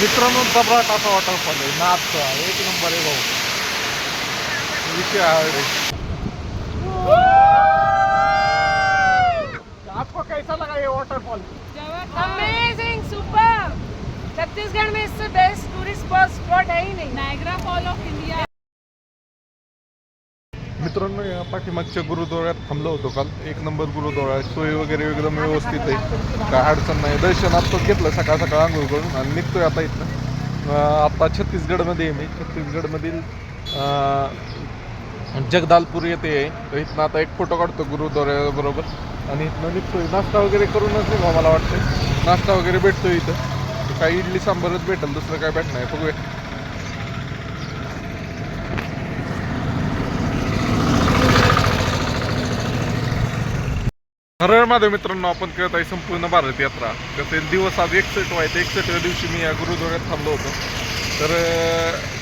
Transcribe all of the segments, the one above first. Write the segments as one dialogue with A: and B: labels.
A: मित्रांनो जबराट असा वॉटरफॉल आहे. नाथचा एक नंबर आहे भाऊ. विषय आहे आपको कैसा लगा ये वाटरफॉल
B: अमेजिंग सुपर छत्तीसगढ़ में इससे बेस्ट टूरिस्ट स्पॉट है ही नहीं. नायग्रा फॉल ऑफ इंडिया
A: मित्रांनो या पाठीमागच्या गुरुद्वाऱ्यात थांबलो होतो काल. एक नंबर गुरुद्वारा सोय वगैरे एकदम व्यवस्थित आहे. काय अडचण नाही. दर्शन आत्ताच घेतलं सकाळ सकाळ आंघोळ करून आणि निघतोय आता इथनं. आत्ता छत्तीसगडमध्ये आहे मी. छत्तीसगडमधील जगदालपूर येथे आहे. तर इथनं आता एक फोटो काढतो गुरुद्वाऱ्याबरोबर आणि इथनं निघतोय. नाश्ता वगैरे करूनच निघा मला वाटतं नाश्ता वगैरे भेटतो इथं. काही इडली सांबारच भेटेल. दुसरं काय भेटणार आहे? बघूया. हरळ माझ्या मित्रांनो आपण करत आहे संपूर्ण भारत यात्रा. त्याचे दिवस आज एकसठ व्हायचं एकसठव्या दिवशी मी या गुरुद्वाऱ्यात थांबलो होतो. तर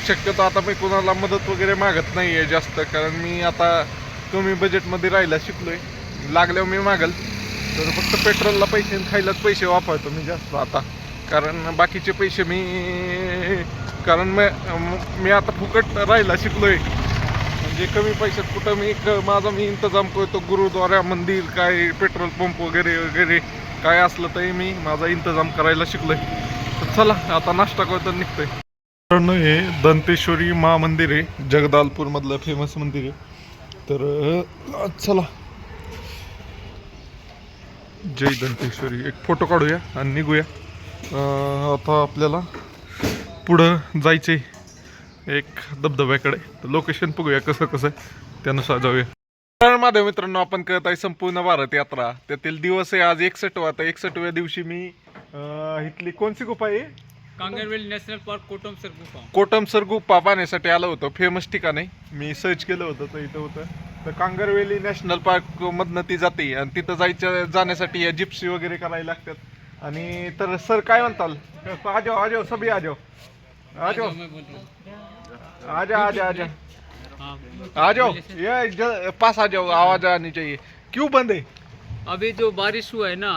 A: शक्यतो आता मी कोणाला मदत वगैरे मागत नाही आहे जास्त कारण मी आता कमी बजेटमध्ये राहायला आहे लागल्यावर मी मागल. तर फक्त पेट्रोलला पैसे खायलाच पैसे वापरतो मी जास्त आता. कारण बाकीचे पैसे मी कारण मी मी आता फुकट राहायला आहे म्हणजे कमी पैशात कुठं मी क- माझा मी इंतजाम करतो गुरुद्वारा मंदिर काय पेट्रोल पंप वगैरे वगैरे काय असलं तरी मी माझा इंतजाम करायला शिकलोय. तर चला आता नाश्ता करतो निघतोय. मित्रांनो हे दंतेश्वरी मा मंदिर आहे जगदालपूर मधलं फेमस मंदिर आहे. तर चला. जय दंतेश्वरी. एक फोटो काढूया आणि निघूया. आता आपल्याला पुढं जायचंय. एक धबधब्याकडे. तर लोकेशन बघूया कसं कसं त्यानुसार जाऊया. तर माझ्या मित्रांनो आपण करत आहे संपूर्ण भारत यात्रा. त्यातील दिवस आहे आज एकसठ आता एकसठव्या दिवशी मी अं, इथली कोणती गुफा आहे?
C: कांगरवेल नॅशनल पार्क कोटमसर गुफा.
A: कोटमसर गुफा पाहण्यासाठी आलो होतो. फेमस ठिकाण. आहे मी सर्च केलं होतं तर इथं होतं. तर कांगरवेली नॅशनल पार्क मधनं ती जाते. आणि तिथं जायच्या जाण्यासाठी या जिप्सी वगैरे करायला लागतात. आणि तर सर काय म्हणताल? आजो आजो सभी आजो. आजो
C: मैं बोल रहा हूँ।
A: आजा आजा आजा
C: हाँ।
A: आ जाओ। ये पास आ जाओ आवाज़ आनी चाहिए। क्यों बंद है?
C: अभी जो बारिश हुआ है ना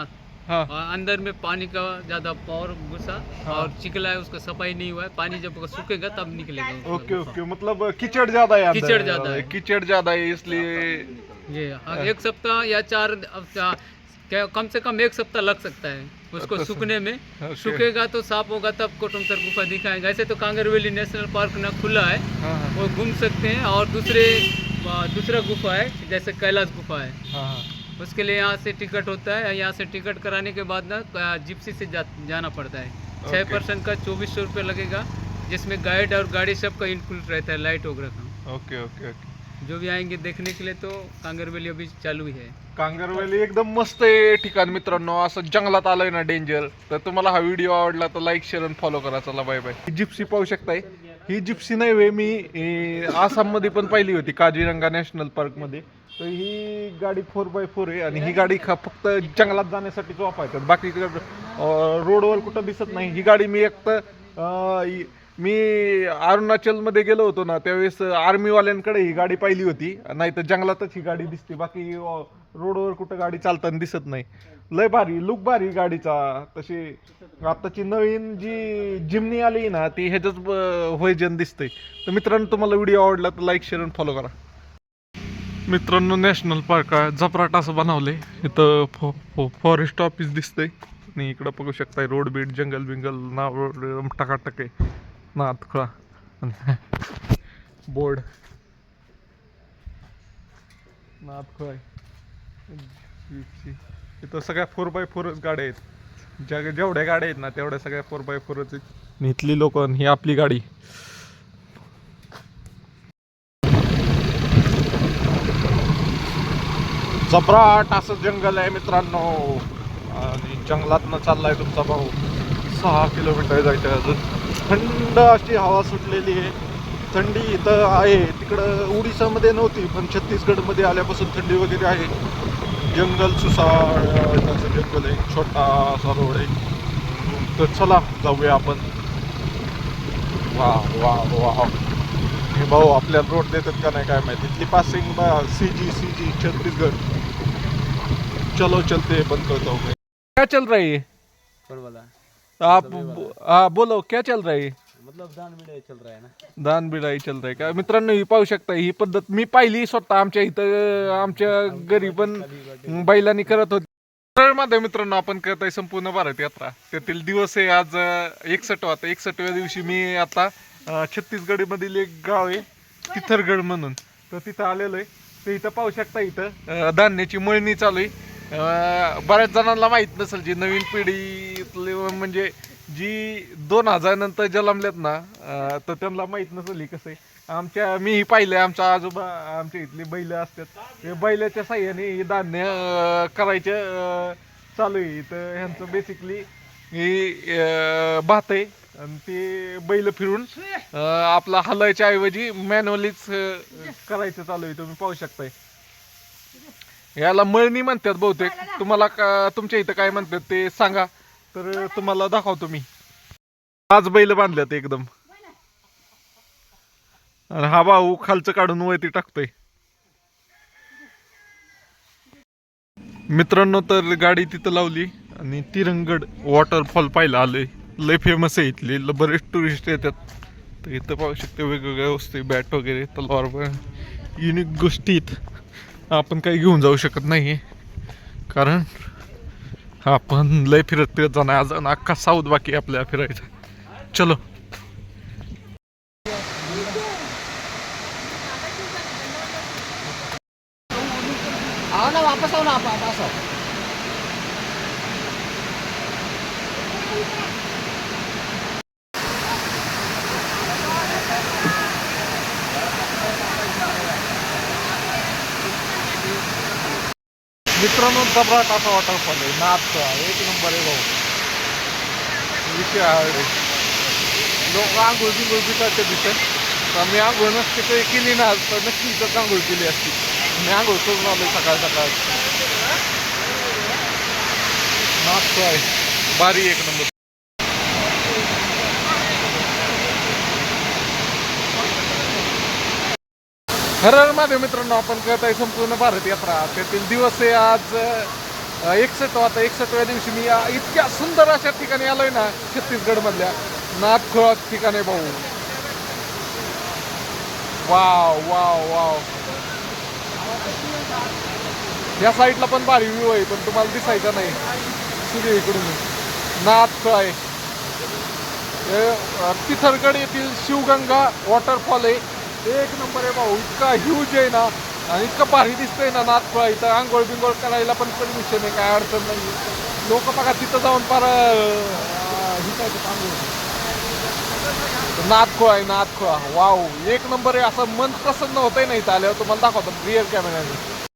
A: हाँ।
C: अंदर में पानी का ज़्यादा पावर घुसा
A: हाँ।
C: और चिकला है उसका सफ़ाई नहीं हुआ है। पानी जब सूखेगा तब निकलेगा
A: ओके ओके मतलब कीचड़ ज़्यादा है
C: कीचड़ ज़्यादा है।
A: कीचड़ ज़्यादा है इसलिए
C: ये हाँ, एक सप्ताह या चार क्या कम से कम एक सप्ताह लग सकता है। उसको सूखने में। सूखेगा तो साफ़ होगा तब कोटमसर गुफा दिखाएगा। ऐसे तो कांगरवेली नेशनल पार्क ना खुला है।
A: हाँ हाँ।
C: वो घूम सकते हैं। और दूसरे दूसरा गुफा है जैसे कैलाश गुफा है।
A: हाँ
C: उसके लिए यहाँ से टिकट होता है। यहाँ से टिकट कराने के बाद ना जिप्सी से जा, जाना पड़ता है। छः
A: ओके।
C: परसेंट का चौबीस सौ रुपये लगेगा जिसमें गाइड और गाड़ी सबका इंक्लूड रहता है लाइट वगैरह का।
A: ओके ओके ओके
C: जो भी आएंगे देखने के लिए तो कांगरवेली अभी चालू ही है।
A: कांगरवेली एकदम मस्त आहे ठिकाण मित्रांनो असं जंगलात आलंय ना डेंजर तर तुम्हाला हा व्हिडिओ आवडला तर लाईक शेअर आणि फॉलो करा. चला बाय बाय ही जिप्सी पाहू शकताय. ही जिप्सी नाही वे मी आसाममध्ये पण पाहिली होती काजीरंगा नॅशनल पार्कमध्ये तर ही गाडी फोर बाय फोर आहे आणि ही गाडी खा फक्त जंगलात जाण्यासाठीच वापरतात बाकी रोडवर कुठं दिसत नाही. ही गाडी मी एक तर मी अरुणाचलमध्ये गेलो होतो ना त्यावेळेस आर्मीवाल्यांकडे ही गाडी पाहिली होती. नाही तर जंगलातच ही गाडी दिसते. बाकी रोडवर कुठं गाडी चालताना दिसत नाही. लय भारी लुक भारी गाडीचा. तशी आताची नवीन जी जिमनी आली ना ती ह्याच्याच व्हयजन दिसते तर मित्रांनो तुम्हाला व्हिडिओ आवडला तर लाईक शेअर आणि फॉलो करा. मित्रांनो नॅशनल पार्क आहे. जपराट असं बनवले इथं फॉ फॉ फॉरेस्ट ऑफिस दिसतंय. आणि इकडं बघू शकताय रोड बीट जंगल बिंगल नाव रोड टकाटक आहे. नाथ खुळा बोर्ड. नाथ खुळा इथं सगळ्या फोर बाय फोरच गाड्या आहेत. ज्या जेवढ्या गाड्या आहेत ना तेवढ्या सगळ्या फोर बाय फोरच आहेत. आणि इथली लोक ही आपली गाडी. चपराट असं जंगल आहे मित्रांनो. आणि जंगलातनं चाललाय तुमचा भाऊ. सहा किलोमीटर जायचं आहे अजून. थंड अशी हवा सुटलेली आहे. थंडी इथं आहे. तिकडं उडीसामध्ये नव्हती पण छत्तीसगडमध्ये आल्यापासून थंडी वगैरे आहे. जंगल सुसाळ जंगल आहे. छोटा असा रोड आहे. तर चला जाऊया आपण. वा वा वा. हे भाऊ आपल्याला रोड देतात का नाही काय माहिती. इथली passing C G C G Chhattisgarh. चलो चलते बंद करता. हूँ मैं क्या चल रहा? है ये आप हाँ बोलो क्या चल रहा है?
D: मतलब दान मिळे चल रहा है ना?
A: दान बिडाई चल रहा है का? मित्रांनो ही पाहू शकता ही पद्धत मी पाहिली स्वतः आमच्या इथं आमच्या घरी पण बैलांनी करत होती. मध्ये मित्रांनो आपण करत आहे संपूर्ण भारत यात्रा. त्यातील दिवस आहे आज एकसठ आता. एकसठव्या दिवशी मी आता छत्तीसगड मधील एक गाव आहे तिथरगड म्हणून. तर तिथं आलेलो आहे. तर इथं पाहू शकता इथं धान्याची मळणी चालू आहे. बऱ्याच जणांना माहीत नसेल जी नवीन पिढीतले म्हणजे जी दोन हजार नंतर जलमल्यात ना तर त्यांना माहीत नसेल ही कसं आहे. आमच्या मीही पाहिलं आमच्या आजोबा आमच्या इथले बैल असतात. बैलाच्या साह्याने हे धान्य करायचं करायचे चालू आहे. तर ह्यांचं बेसिकली ही भात आहे. आणि ते बैल फिरून आपला हलायच्या ऐवजी मॅन्युअलीच करायचं चालू आहे. तुम्ही पाहू शकताय. याला मळणी म्हणतात बहुतेक. तुम्हाला का तुमच्या इथं काय म्हणतात ते सांगा. तर तुम्हाला दाखवतो मी पाच बैल बांधल्यात एकदम. आणि हा भाऊ खालचं काढून वरती टाकतोय. मित्रांनो तर गाडी तिथं लावली आणि तिरंगड वॉटरफॉल पाहायला आलोय. लय फेमस आहे इथले. बरेच टुरिस्ट येतात. तर इथं पाहू शकते वेगवेगळ्या वस्तू बॅट वगैरे तलवार युनिक गोष्टी आहेत आपण काही घेऊन जाऊ शकत नाही. कारण आपण लय फिरत फिरत जाणार. आज अख्खा साऊथ बाकी आपल्याला फिरायचा. चलो.
D: वापस आओ ना आप.
A: मित्रांनो जबराट असा वॉटरफॉल आहे. नाथचा एक नंबर आहे भाऊ. विषय आहे. लोक आंघोळ बिंघोळ पितात तिथे तर मी आंघोळ नसते काही केली ना तर नक्की इथं आंघोळ केली असती. मी आंघोळ करून आलोय सकाळ सकाळ. नाचतो आहे. भारी एक नंबर. खरं माझ्या मित्रांनो आपण करत आहे संपूर्ण भारत यात्रा. त्यातील दिवस आहे आज एकसठ आता एकसठव्या दिवशी मी इतक्या सुंदर अशा ठिकाणी आलोय ना छत्तीसगडमधल्या. मधल्या ठिकाण ठिकाणी भाऊ. Wow wow wow. या साईडला पण भारी व्ह्यू आहे पण तुम्हाला दिसायचा नाही. सूर्य इकडून. नाथखोळा आहे. तिथरगड येथील शिवगंगा वॉटरफॉल आहे. एक नंबर आहे भाऊ. इतका ह्यूज आहे ना. आणि इतकं भारी दिसतंय ना नाथखोळा इथं. आंघोळ बिंगोळ करायला पण परमिशन आहे. काय अडचण नाही. लोक बघा तिथं जाऊन फार ही आंघोळ नाथखोळा आहे. नाथखोळा वाव. एक नंबर आहे. असं मन प्रसन्न होतंय ना इथं आल्यावर. तुम्हाला दाखवतो. रिअर कॅमेऱ्याने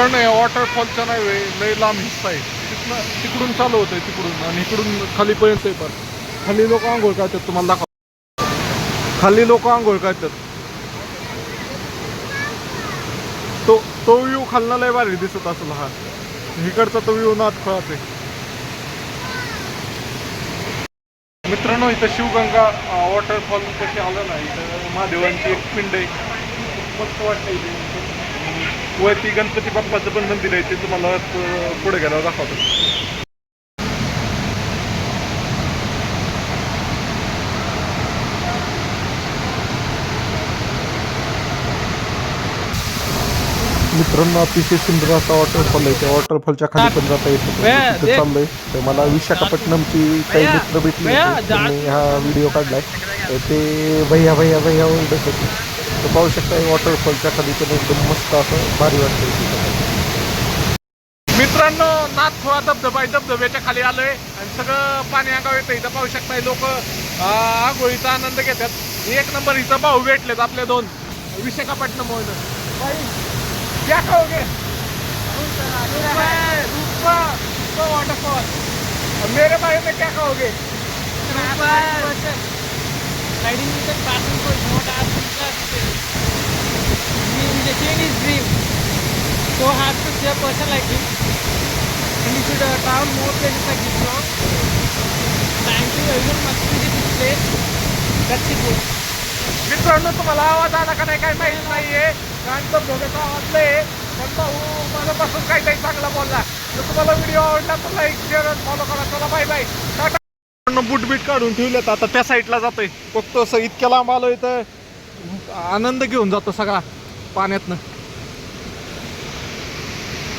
A: मित्रांनो वॉटरफॉलचा नाही वे लय लांब हिस्सा आहे. तिथनं तिकडून चालू होतंय तिकडून आणि इकडून खालीपर्यंत आहे पण खाली लोक आंघोळ करतात तुम्हाला दाखव खाली लोक आंघोळ करतात. तो तो व्ह्यू खालना लय भारी दिसत असेल हा. इकडचा तो व्ह्यू नात आहे. मित्रांनो इथं शिवगंगा वॉटरफॉल कशी आलं ना इथं महादेवांची एक पिंड आहे. मस्त वाटतं इथे वरती गणपती बाप्पाचं पण मंदिर आहे ते तुम्हाला पुढे गेल्यावर दाखवतो. मित्रांनो अतिशय सुंदर असा वॉटरफॉल आहे. त्या वॉटरफॉलच्या खाली पण जाता येत. तिथं चाललंय. तर मला विशाखापट्टणमची काही मित्र भेटले. त्यांनी हा व्हिडिओ काढलाय. तर ते भैया भैया भैया ओरडत होते. तर पाहू शकता वॉटरफॉलच्या खाली पण एकदम मस्त असं भारी वाटतं मित्रांनो नाथखोळा धबधबा आहे धबधब्याच्या खाली आलोय. आणि सगळं पाणी अंगावर येतं इथं पाहू शकताय लोक आंघोळीचा आनंद घेतात. एक नंबर इथं भाऊ भेटलेत आपले दोन. विशाखापट्टणम वाटरफॉल मेरे बारे में क्या कहोगे?
C: Riding with a passion for what I have discussed. Dream, is change is dream. So I have to see a person like him. And you should uh, travel more places like this now. Thank you everyone must visit this place. That's it.
A: मित्रांनो तुम्हाला आवाज आला का नाही काय माहीत नाहीये कारण तो भोगाचा आवाज लय पण भाऊ माझ्यापासून काहीतरी चांगला बोलला तर तुम्हाला व्हिडिओ आवडला तर लाईक शेअर फॉलो करा चला bye bye tata boot beat काढून ठेवलेत आता त्या साईडला जातोय. फक्त असं इतक्या लांब आलोय तर आनंद घेऊन जातो सगळा पाण्यातनं.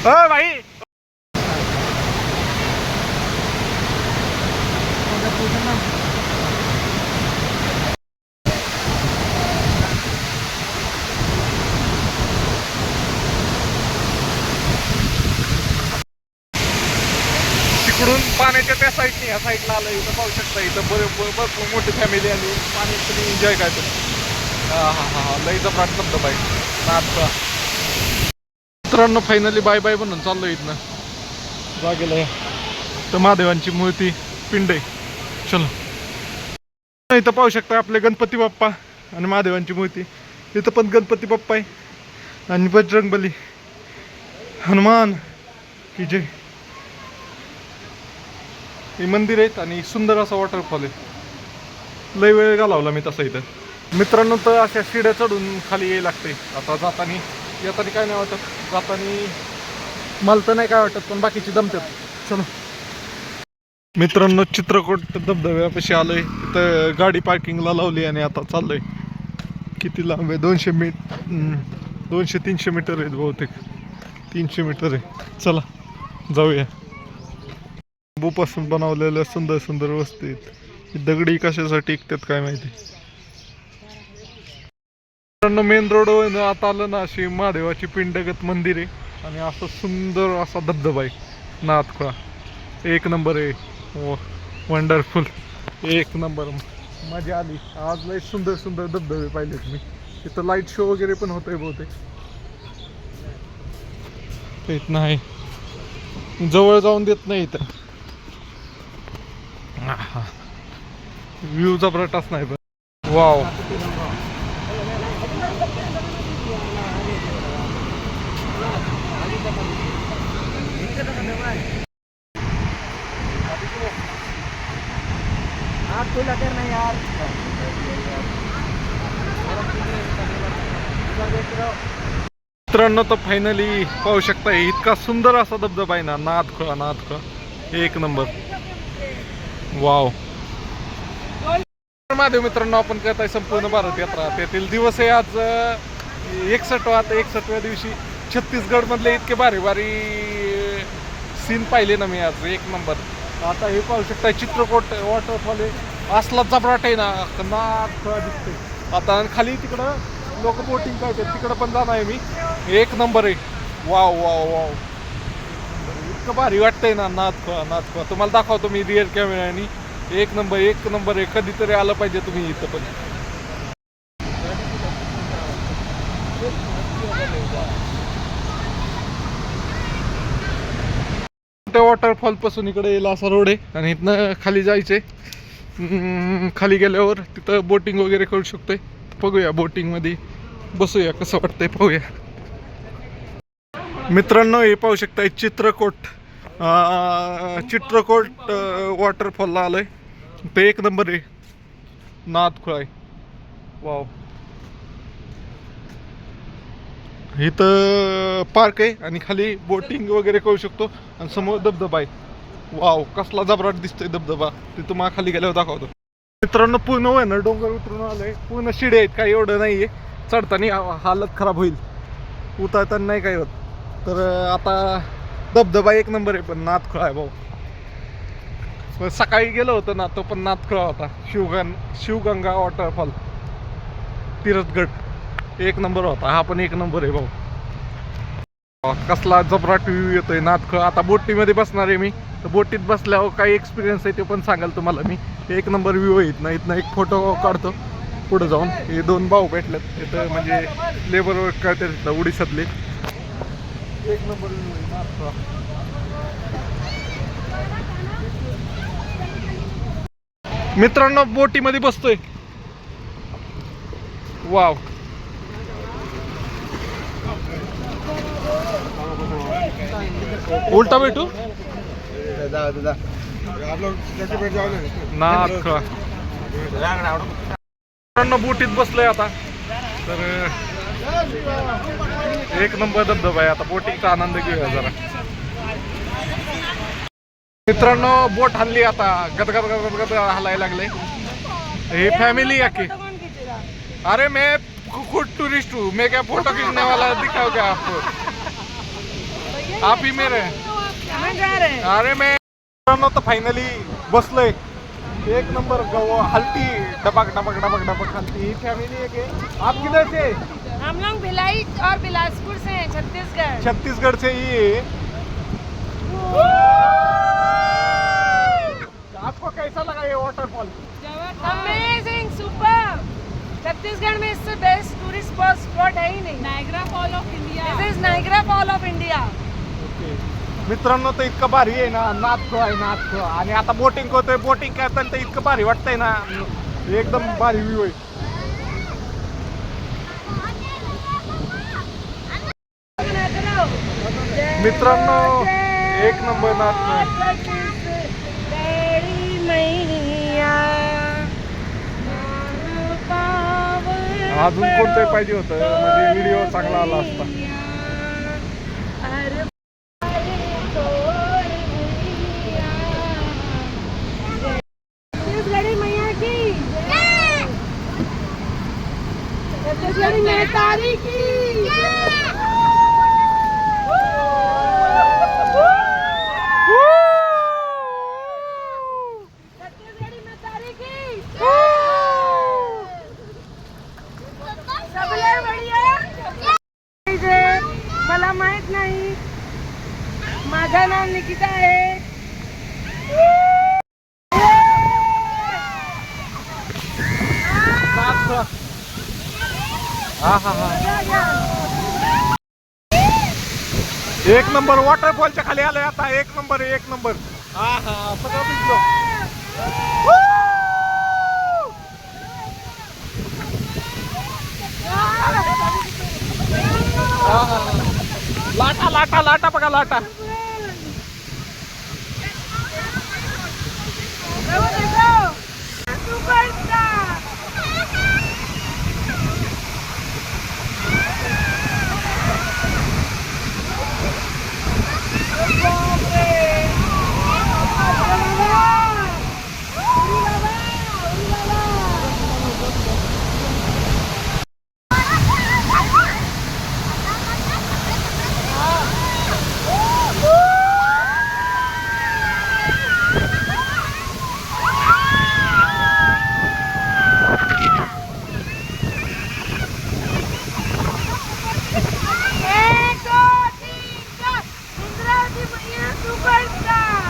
A: अ भाई तिकडून पाण्याच्या त्या साईडने ह्या साईडला आलं इथं पाहू शकता इथं बरे भरपूर मोठी फॅमिली आली पाण्यात तुम्ही एन्जॉय काय तुम्ही हा हा हा लई जबराट धबधबा आहे नाथचा मित्रांनो फायनली बाय बाय म्हणून चाललो इथनं. जागेला. तर महादेवांची मूर्ती पिंड. आहे चलो. इथं पाहू शकता आपले गणपती बाप्पा आणि महादेवांची मूर्ती. इथं पण गणपती बाप्पा आहे. आणि बजरंगबली. हनुमान. की जय. हे मंदिर आहेत आणि सुंदर असा वॉटरफॉल आहे. लय वेळ घालवला मी तसं इथं. मित्रांनो तर अशा शिड्या चढून खाली यायला लागते आता जाताना येताना काय नाही वाटत. जाताना मला तर नाही काय वाटत पण बाकीची दमतात चलो. मित्रांनो चित्रकोट धबधब्यापाशी आलोय. तिथं गाडी पार्किंगला लावली आणि आता चाललोय. किती लांब आहे? दोनशे मी दोनशे तीनशे मीटर आहेत बहुतेक. तीनशे मीटर आहे. चला जाऊया. बांबूपासून बनवलेल्या सुंदर सुंदर वस्तू आहेत. दगडी कशासाठी ऐकतात काय माहिती? मित्रांनो मेन रोड आता आलं ना अशी महादेवाची पिंडगत मंदिर आहे. आणि असं सुंदर असा धबधबा आहे नाथखोळा. एक नंबर आहे. हो, वंडरफुल एक नंबर. मजा आली. आज लय सुंदर सुंदर धबधबे पाहिलेत मी. तिथं लाइट शो वगैरे पण होतोय बहुतेक. नाही. जवळ जाऊन देत नाही इथं. व्ह्यू जबरटच नाही पण. वाव. मित्रांनो तर फायनली पाहू शकता इतका सुंदर असा धबधबा आहे ना नाथखोळा नाथखोळा. एक नंबर वाव माध्यम मित्रांनो आपण करत आहे संपूर्ण भारत यात्रा. त्यातील दिवस आहे आज एकसठवा आता एकसठव्या दिवशी छत्तीसगड मधले इतके भारी भारी सीन पाहिले ना मी आज. एक नंबर आता हे पाहू शकता चित्रकोट वॉटरफॉल आहे असला जबराट आहे ना नाथखोळा दिसतोय आता खाली तिकडं लोक बोटिंग करतात. तिकडं पण जाणार आहे मी. एक नंबर आहे. वाव वाव वाव इतकं भारी वाटतंय ना नाथखोळा नाथखोळा तुम्हाला दाखवतो मी रिअल कॅमेऱ्यानी एक नंबर एक नंबर आहे. कधीतरी आलं पाहिजे तुम्ही इथं पण. ते वॉटरफॉलपासून इकडे येईल असा रोड आहे. आणि इथनं खाली जायचे खाली गेल्यावर तिथं बोटिंग वगैरे करू शकतोय. बघूया बोटिंगमध्ये. बसूया कसं वाटतंय पाहूया. मित्रांनो हे पाहू शकताय चित्रकोट. चित्रकोट वॉटरफॉलला आलंय. ते एक नंबर आहे. नाथखुळाय वाव इथं पार्क आहे आणि खाली बोटिंग वगैरे करू शकतो आणि समोर धबधबा आहे. वाव कसला जबराट दिसतोय धबधबा. ते तुम्हाला खाली गेल्यावर दाखवतो. मित्रांनो पूर्ण वय ना? डोंगर उतरून आलंय. पूर्ण शिडे आहेत काही एवढं नाहीये. चढताना हालत खराब होईल. उतरताना नाही काय होत. तर आता धबधबा एक नंबर आहे पण नाथखोळा आहे भाऊ. सकाळी गेलो होतो ना तो पण नाथखोळा होता. शिवगं शिवगंगा वॉटरफॉल तीरथगड. एक नंबर होता. हा पण एक नंबर आहे भाऊ. कसला जबराट व्ह्यू येतोय नाथखोळा. आता बोटीमध्ये बसणार आहे मी. तर बोटीत बसल्यावर काही एक्सपिरियन्स आहे ते पण सांगाल तुम्हाला मी. एक नंबर व्ह्यू आहे इथनं. इथनं एक फोटो काढतो. पुढे जाऊन. हे दोन भाऊ भेटलेत. इथं म्हणजे लेबर वर्क करतात इथं उडीसातले. एक नंबर मित्रांनो बोटीमध्ये बसतोय. वाव. उलटा भेटू? ना मित्रांनो बोटीत बसलोय आता. तर एक नंबर धबधबा आहे. आता बोटिंगचा आनंद घेऊया जरा. मित्रांनो बोट हल्ली आता गदगद गदगद गद हलायला लागले ही फॅमिली है की. अरे मैं खु- खुद टूरिस्ट हूँ. मैं क्या फोटो खींचने वाला दिखाओ क्या आपको? आप ही मेरे अरे मैं मित्रांनो तर फायनली बसलोय. एक नंबर गव हलती डबक डबक डबक डबक हलती. ही फॅमिली है की आप किधर से?
B: हम लोग भिलाई और बिलासपुर से हैं छत्तीसगढ़।
A: छत्तीसगढ़ से ही आपको कैसा लगा ये वाटरफॉल
B: अमेजिंग सुपर छत्तीसगढ़ में इससे बेस्ट टूरिस्ट स्पॉट है ही नहीं। Niagara fall of India this is Niagara fall of India
A: मित्रांनो तर इतकं भारी आहे ना नाचतो आहे नाचतो आणि आता बोटिंग करतोय बोटिंग करताना तर इतकं भारी वाटतंय ना. एकदम भारी व्ह्यू आहे. मित्रांनो एक नंबर नाचतोय अजून कोणतंही पाहिजे होतं? म्हणजे व्हिडिओ चांगला आला असता
B: छत्तीसगढ़ी मैया की छत्तीसगढ़ी मेहतारी की छत्तीसगढ़ी मेहतारी की सबले बढिया जे मला माहीत नाही माझं नाव निकिता आहे
A: हा हा हा एक नंबर वॉटरफॉलच्या खाली आलोय आता एक नंबर एक नंबर. हा हा सगळं भिजलो हा, हा, हा. लाटा लाटा लाटा बघा लाटा. Mainan.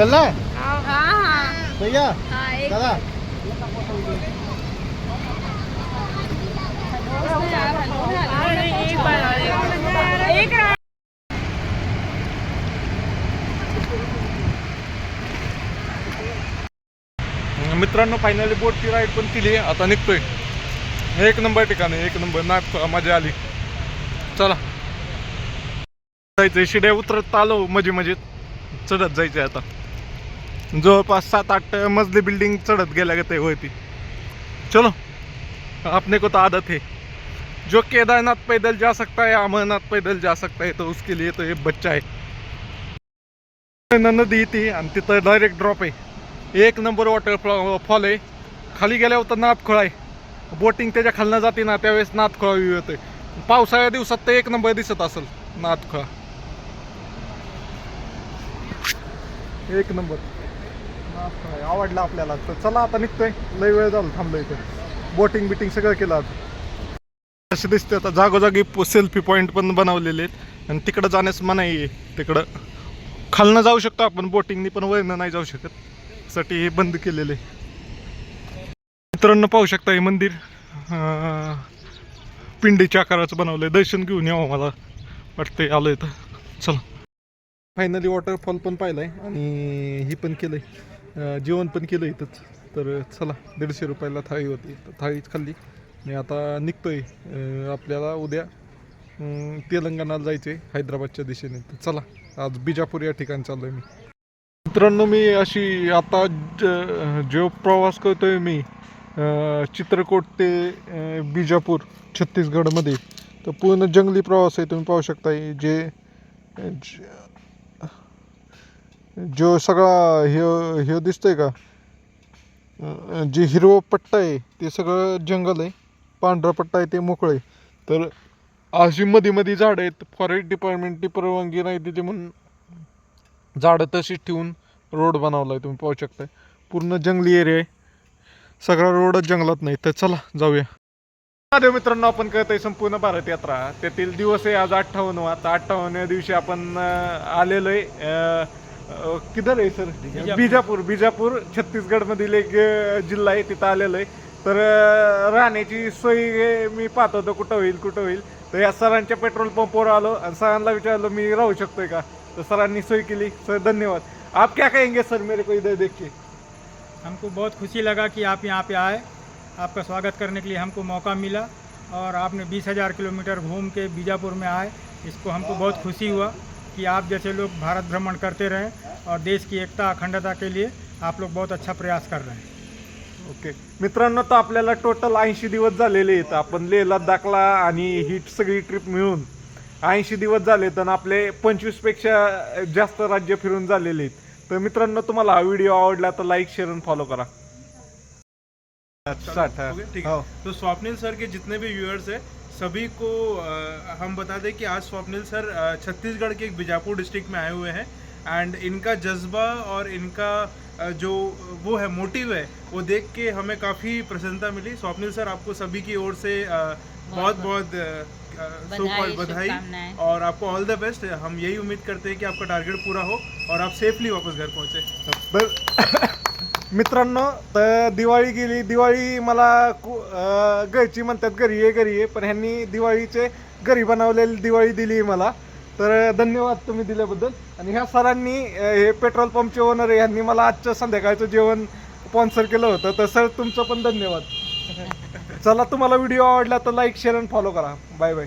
A: चल
D: रहा है. भैया
B: हाँ रहा
A: मित्रांनो फायनली बोटची राईड पण केली. आता निघतोय. एक नंबर ठिकाणी एक नंबर नाही मजा आली. चला. जायचंय शिड्या उतरत आलो मजे मजेत चढत जायचंय आता. जवळपास सात आठ मजली बिल्डिंग चढत गेल्या का ते वरती चलो अपने को तो आदत है. जो केदारनाथ पैदल जा सकता है अमरनाथ पैदल जा सकता है तो उसके लिए तो ये बच्चा है. नदी ती आणि तिथं डायरेक्ट ड्रॉप आहे. एक नंबर वॉटर फॉल आहे. खाली गेल्यावर तर नाथखोळा आहे. बोटिंग त्याच्या खालनं जाते ना त्यावेळेस नाथखोळा व्ह्यू येतोय. पावसाळ्या दिवसात तर एक नंबर दिसत असेल नाथखोळा एक नंबर आवडला आपल्याला. तर चला आता निघतोय. लय वेळ झाला थांबलो इथे. बोटिंग बिटिंग सगळं केलं आज. असे दिसते आता. जागोजागी सेल्फी पॉईंट पण बनवलेले आहेत. आणि तिकडं जाण्यास मनाई आहे. तिकडं खालनं जाऊ शकतो आपण. बोटिंगनी पण वरनं नाही जाऊ शकत. साठी हे बंद केलेले. मित्रांनो पाहू शकता हे मंदिर. पिंडीच्या आकाराचं बनवलंय. दर्शन घेऊन यावं मला वाटतंय. आलोय तर. चला. फायनली वॉटरफॉल पण पाहिलाय. आणि हे पण केलंय. जेवण पण केलं इथंच. तर चला दीडशे रुपयाला थाळी होती. तर थाळीच खाल्ली. आणि आता निघतोय आपल्याला उद्या अं, तेलंगणाला आहे हैदराबादच्या दिशेने. तर चला आज बिजापूर या ठिकाणी चाललोय मी. मित्रांनो मी अशी आता ज- जो प्रवास करतोय मी चित्रकोट ते बिजापूर छत्तीसगडमध्ये. तर पूर्ण जंगली प्रवास आहे तुम्ही पाहू शकता जे जो सगळा हे हे दिसतंय का? जे हिरवं पट्टा आहे ते सगळं जंगल आहे. पांढरा पट्टा आहे ते मोकळं आहे. तर अशी मध्ये मध्ये झाडं आहेत. फॉरेस्ट डिपार्टमेंटची परवानगी नाही तिथे म्हणून झाडं तशीच ठेवून रोड बनवला आहे तुम्ही पाहू शकताय. पूर्ण जंगली एरिया आहे. सगळा रोडच जंगलात नाही. तर चला जाऊया. माझ्या मित्रांनो आपण करतोय संपूर्ण भारत यात्रा. त्यातील दिवस आहे आज अठ्ठावन्न आता अठ्ठावन्न दिवशी आपण आलेलो आहे किधर आहे सर? बिजापूर. बिजापूर छत्तीसगड मधील एक जिल्हा आहे तिथं आलेलो आहे. तर राहण्याची सोय मी पाहत होतो कुठं होईल कुठं होईल. तर या सरांच्या पेट्रोल पंपवर आलो आणि सरांना विचारलं मी राहू शकतोय का? तर सरांनी सोय केली. सर धन्यवाद. आप क्या कहेंगे सर मेरे को इधर देख के
C: हमको बहुत खुशी लगा कि आप यहाँ पे आए। आपका स्वागत करने के लिए हमको मौका मिला और आपने बीस हज़ार किलोमीटर घूम के बीजापुर में आए। इसको हमको बहुत खुशी हुआ। कि आप जैसे लोग भारत भ्रमण करते रहें और देश की एकता अखंडता के लिए आप लोग बहुत अच्छा प्रयास कर रहे हैं।
A: ओके. मित्रांनो तर आपल्याला टोटल ऐंशी दिवस झालेले आहेत. आपण लेह लद्दाखला आणि ही सगळी ट्रिप मिळून ऐंशी दिवस झाले तर आपले पंचवीसपेक्षा जास्त राज्य फिरून झालेले आहेत. तर मित्रांनो तुम्हाला हा व्हिडिओ आवडला तर लाईक शेअर आणि फॉलो करा.
E: गया? ठीक
A: हो.
E: है. तो स्वप्निल सर के जितने भी व्यूअर्स हैं सभी को हम बता दें कि आज स्वप्निल सर छत्तीसगढ़ के एक बीजापुर डिस्ट्रिक्ट में आए हुए हैं एंड इनका जज्बा और इनका जो वो है मोटिव है वो देख के हमें काफ़ी प्रसन्नता मिली। स्वप्निल सर आपको सभी की ओर से बहुत बहुत सो
F: बधाई,
E: बधाई और आपको ऑल द बेस्ट हम यही उम्मीद करते हैं कि आपका टारगेट पूरा हो और आप सेफली वापस घर पहुँचे।
A: मित्रांनो तर दिवाळी गेली. दिवाळी मला कु- घरची म्हणतात घरी ये घरी ये. पण ह्यांनी दिवाळीचे घरी बनवलेली दिवाळी दिली मला. तर धन्यवाद तुम्ही दिल्याबद्दल. आणि ह्या सरांनी हे पेट्रोल पंपचे ओनर ह्यांनी मला आजच्या संध्याकाळचं जेवण स्पॉन्सर केलं होतं. तर सर तुमचं पण धन्यवाद. चला तुम्हाला व्हिडिओ आवडला तर लाईक शेअर आणि फॉलो करा. Bye bye